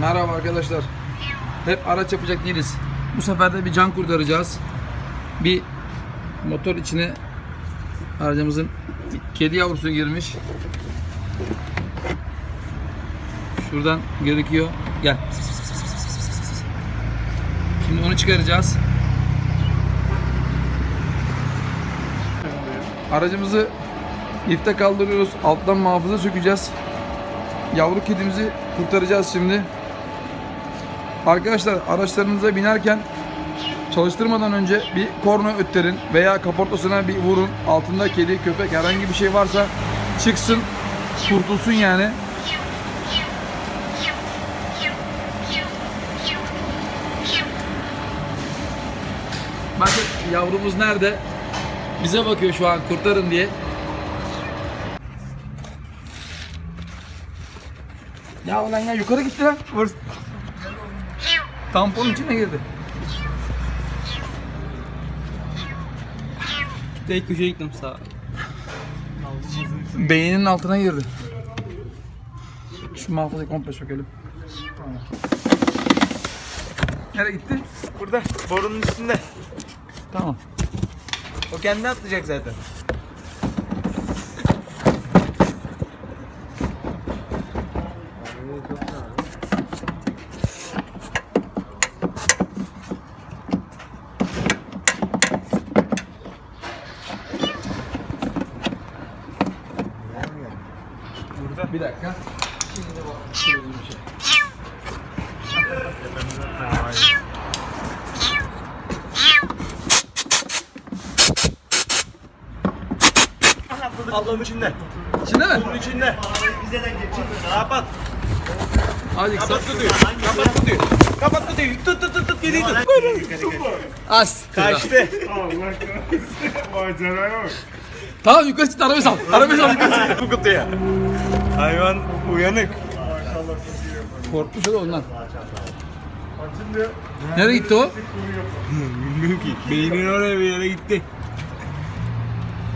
Merhaba arkadaşlar. Hep araç yapacak değiliz. Bu sefer de bir can kurtaracağız. Bir motor içine aracımızın kedi yavrusu girmiş. Şuradan gözüküyor. Gel. Şimdi onu çıkaracağız. Aracımızı lifte kaldırıyoruz. Alttan muhafaza sökeceğiz. Yavru kedimizi kurtaracağız şimdi. Arkadaşlar araçlarınıza binerken çalıştırmadan önce bir korna ötterin veya kaportasına bir vurun. Altında kedi, köpek herhangi bir şey varsa çıksın, kurtulsun yani. Bakın yavrumuz nerede? Bize bakıyor şu an kurtarın diye. Ya ulan ya yukarı gitti lan. Tamponun içine girdi. Tek köşeye gittim sağa. Beyninin altına girdi. Şu muhafazayı komple sökelim. Tamam. Nereye gitti? Burada borunun üstünde. Tamam. O kendi atlayacak zaten. Bir dakika. Ablanın içinde. İçinde mi? Bunun içinde. Kapat. Hadi. Kapat kutuyu. Kapat kutuyu. Kapat kutuyu. Tut tut tut tut geliyor tut. As. Kaçtı. Maceraya bak. Tamam yukarı çıktı arabayı sal. Arabayı sal yukarı çıktı. Bu kutuya. Hayvan uyanık. Korkmuş o da ondan. Nereye gitti o? Bilmiyorum ki. Beynin oraya bir yere gitti.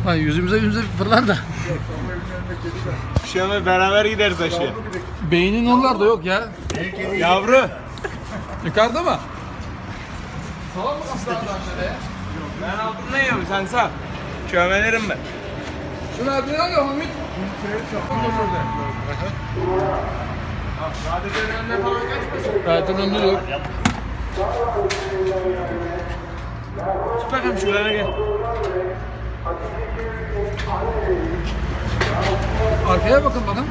Lan yüzümüze yüzümüze fırlar da. Bir şey ama beraber gideriz aşağıya. Beynin oralarda yok ya. Yavru. Yukarıda mı? Ben altında yiyorum sen sağ. Çömelerim ben. Şunu adını al ya Hamit. Zaten önünde yok. Tut bakalım şuralara gel. Arkaya bakın bakın.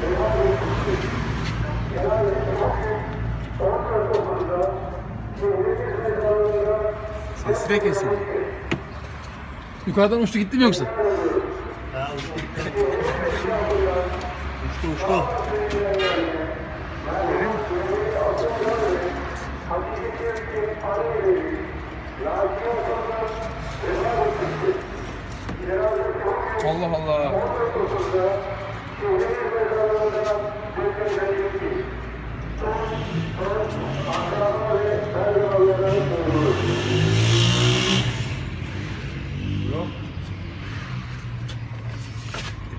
Sesi de kesin. Yukarıdan uçtu gitti mi yoksa? Uçtu. Allah Allah.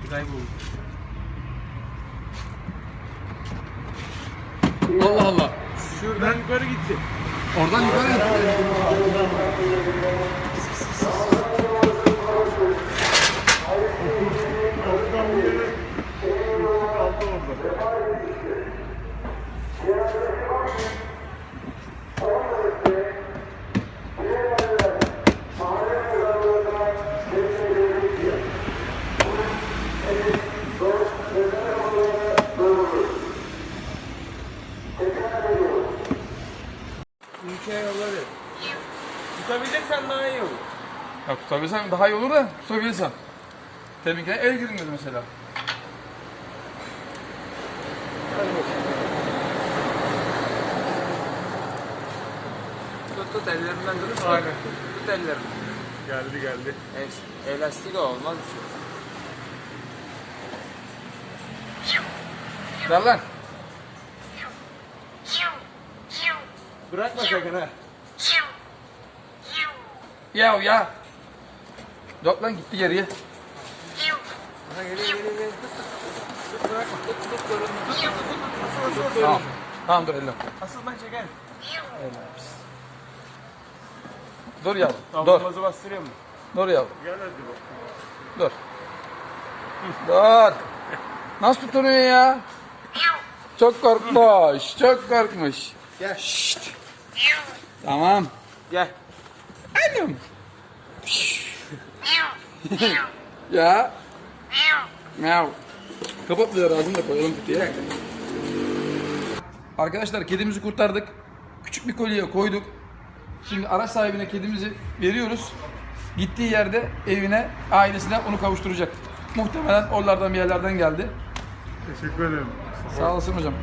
Kayboldu. Allah Allah. Şuradan yukarı gitti. Oradan yukarı gitti. Tutabilirsen daha iyi olur. Ya tutabilsem daha iyi olur da tutabilirsem. Teminkine el girmiyordu mesela. Tut tut ellerinden durur. Aynen. Tut ellerinden. Geldi geldi. Es, elastik olmaz bir şey. Ver lan. Bırakma sakın ha. Ya ya. Yok lan gitti geriye. Ha geliyor geliyor geliyor. Tut tut. Tut bırakma. Tut tut görünme. Tut tut tut. Nasıl nasıl nasıl. Tamam. Tamam dur elle. Asıl ben çekerim. Dur yavrum. Dur. Tablomazı bastırıyor mu? Dur yavrum. Gel hadi bak. Dur. Dur. Nasıl tutunuyor ya? Çok korkmuş. Çok korkmuş. Gel. Şşt. Tamam. Gel. Annem. ya. Meow. Kapat bir ağzını da koyalım kutuya. Arkadaşlar kedimizi kurtardık. Küçük bir kolye koyduk. Şimdi araç sahibine kedimizi veriyoruz. Gittiği yerde evine, ailesine onu kavuşturacak. Muhtemelen oralardan bir yerlerden geldi. Teşekkür ederim. Sağ olasın hocam.